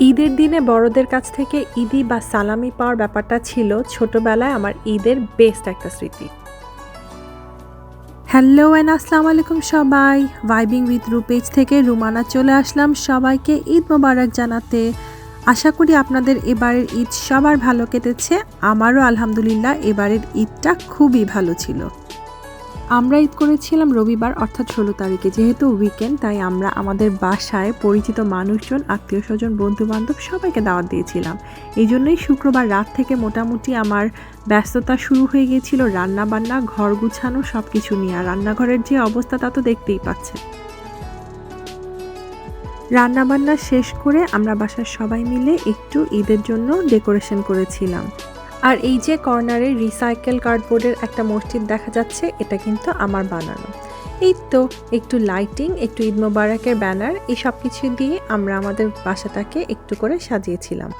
ঈদের দিনে বড়দের কাছ থেকে ঈদি বা সালামি পাওয়ার ব্যাপারটা ছিল ছোটবেলায় আমার ঈদের বেস্ট একটা স্মৃতি। হ্যালো অ্যান্ড আসসালামু আলাইকুম সবাই ভাইবিং উইথ রুপেজ থেকে রুমানা চলে আসলাম সবাইকে ঈদ মোবারক জানাতে। আশা করি আপনাদের এবারের ঈদ সবার ভালো কেটেছে। আমারও আলহামদুলিল্লাহ এবারের ঈদটা খুবই ভালো ছিল। আমরা ঈদ করেছিলাম রবিবার, অর্থাৎ ষোলো তারিখে। যেহেতু উইকেন্ড তাই আমরা আমাদের বাসায় পরিচিত মানুষজন, আত্মীয় স্বজন বন্ধু বান্ধব সবাইকে দাওয়াত দিয়েছিলাম। এই জন্যই শুক্রবার রাত থেকে মোটামুটি আমার ব্যস্ততা শুরু হয়ে গিয়েছিল। রান্না বান্না ঘর গুছানো সব কিছু নিয়ে। আর রান্নাঘরের যে অবস্থা, তা তো দেখতেই পাচ্ছে রান্নাবান্না শেষ করে আমরা বাসার সবাই মিলে একটু ঈদের জন্য ডেকোরেশন করেছিলাম। আর এই যে কর্নারে রিসাইকেল কার্ডবোর্ডের একটা মসজিদ দেখা যাচ্ছে, এটা কিন্তু আমার বানানো। এই তো, একটু লাইটিং, একটু ঈদ মোবারকের ব্যানার, এই সব কিছু দিয়ে আমরা আমাদের বাসাটাকে একটু করে সাজিয়েছিলাম।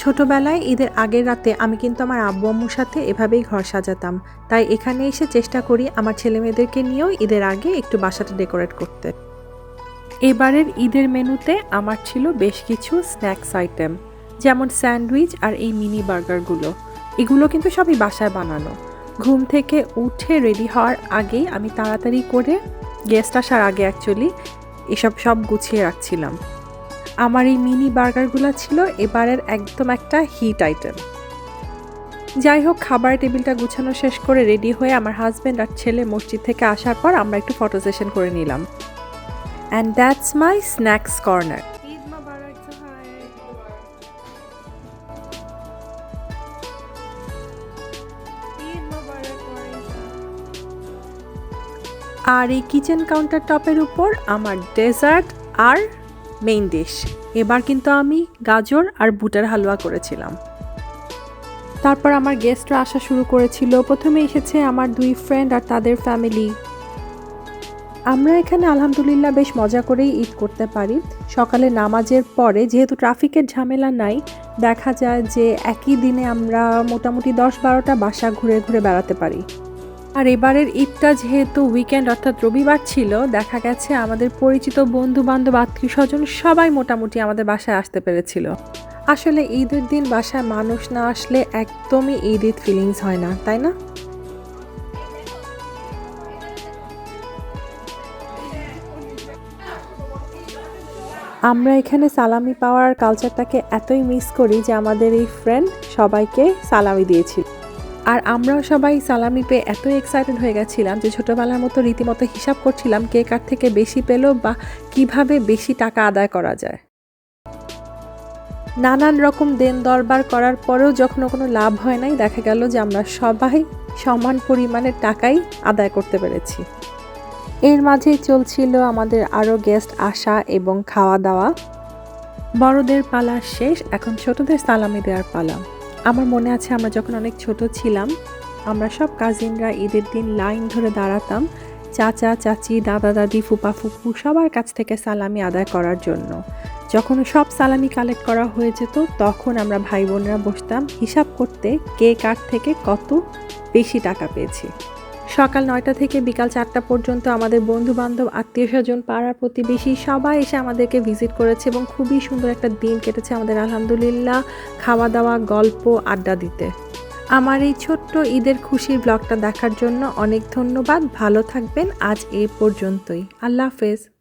ছোটবেলায় ঈদের আগের রাতে আমি কিন্তু আমার আব্বু আম্মুর সাথে এভাবেই ঘর সাজাতাম। তাই এখানে এসে চেষ্টা করি আমার ছেলে মেয়েদেরকে নিয়েও ঈদের আগে একটু বাসাটা ডেকোরেট করতে। এবারের ঈদের মেনুতে আমার ছিল বেশ কিছু স্ন্যাক্স আইটেম, যেমন স্যান্ডউইচ আর এই মিনি বার্গারগুলো। এগুলো কিন্তু সবই বাসায় বানানো। ঘুম থেকে উঠে রেডি হওয়ার আগেই আমি তাড়াতাড়ি করে গেস্ট আসার আগে অ্যাকচুয়ালি এসব সব গুছিয়ে রাখছিলাম। আমার এই মিনি বার্গারগুলো ছিল এবারের একদম একটা হিট আইটেম যাই হোক, খাবার টেবিলটা গুছানো শেষ করে রেডি হয়ে আমার হাজব্যান্ড আর ছেলে মসজিদ থেকে আসার পর আমরা একটু ফটো সেশন করে নিলাম। And that's my snacks corner আর এই কিচেন কাউন্টার টপের উপর আমার ডেজার্ট আর মেইন ডিশ এবার কিন্তু আমি গাজর আর বুটার হালুয়া করেছিলাম। তারপর আমার গেস্টরা আসা শুরু করেছিল। প্রথমে এসেছে আমার দুই ফ্রেন্ড আর তাদের ফ্যামিলি আমরা এখানে আলহামদুলিল্লাহ বেশ মজা করেই ঈদ করতে পারি। সকালে নামাজের পরে যেহেতু ট্রাফিকের ঝামেলা নাই, দেখা যায় যে একই দিনে আমরা মোটামুটি দশ বারোটা বাসা ঘুরে ঘুরে বেড়াতে পারি। আর এবারের ঈদটা যেহেতু উইকেন্ড অর্থাৎ রবিবার ছিল, দেখা গেছে আমাদের পরিচিত বন্ধু বান্ধব আত্মীয় স্বজন সবাই মোটামুটি আমাদের বাসায় আসতে পেরেছিল। আসলে ঈদের দিন বাসায় মানুষ না আসলে একদমই ঈদ ঈদ ফিলিংস হয় না, তাই না? আমরা এখানে সালামি পাওয়ার কালচারটাকে এতই মিস করি যে আমাদের এই ফ্রেন্ড সবাইকে সালামি দিয়েছিল। আর আমরাও সবাই সালামি পেয়ে এত এক্সাইটেড হয়ে গেছিলাম যে ছোটোবেলার মতো রীতিমতো হিসাব করছিলাম কে কার থেকে বেশি পেল বা কীভাবে বেশি টাকা আদায় করা যায়। নানান রকম দেন দরবার করার পরেও যখন কোনো লাভ হয় নাই, দেখা গেল যে আমরা সবাই সমান পরিমাণের টাকাই আদায় করতে পেরেছি। এর মাঝেই চলছিল আমাদের আরও গেস্ট আসা এবং খাওয়া দাওয়া। বড়দের পালা শেষ, এখন ছোটদের সালামি দেওয়ার পালা। আমার মনে আছে আমরা যখন অনেক ছোট ছিলাম, আমরা সব কাজিনরা ঈদের দিন লাইন ধরে দাঁড়াতাম, চাচা, চাচি, দাদা, দাদি, ফুপা, ফুপু সবার কাছ থেকে সালামি আদায় করার জন্য। যখন সব সালামি কালেক্ট করা হয়ে যেত, তখন আমরা ভাই বোনরা বসতাম, হিসাব করতে কে কার থেকে কত বেশি টাকা পেয়েছি। সকাল নয়টা থেকে বিকাল চারটা পর্যন্ত আমাদের বন্ধু বান্ধব আত্মীয় স্বজন, পাড়ার প্রতিবেশী সবাই এসে আমাদেরকে ভিজিট করেছে এবং খুবই সুন্দর একটা দিন কেটেছে আমাদের, আলহামদুলিল্লাহ। খাওয়া দাওয়া গল্প, আড্ডা দিতে। আমার এই ছোট্ট ঈদের খুশির ব্লগটা দেখার জন্য অনেক ধন্যবাদ। ভালো থাকবেন। আজ এ পর্যন্তই। আল্লাহ হাফেজ।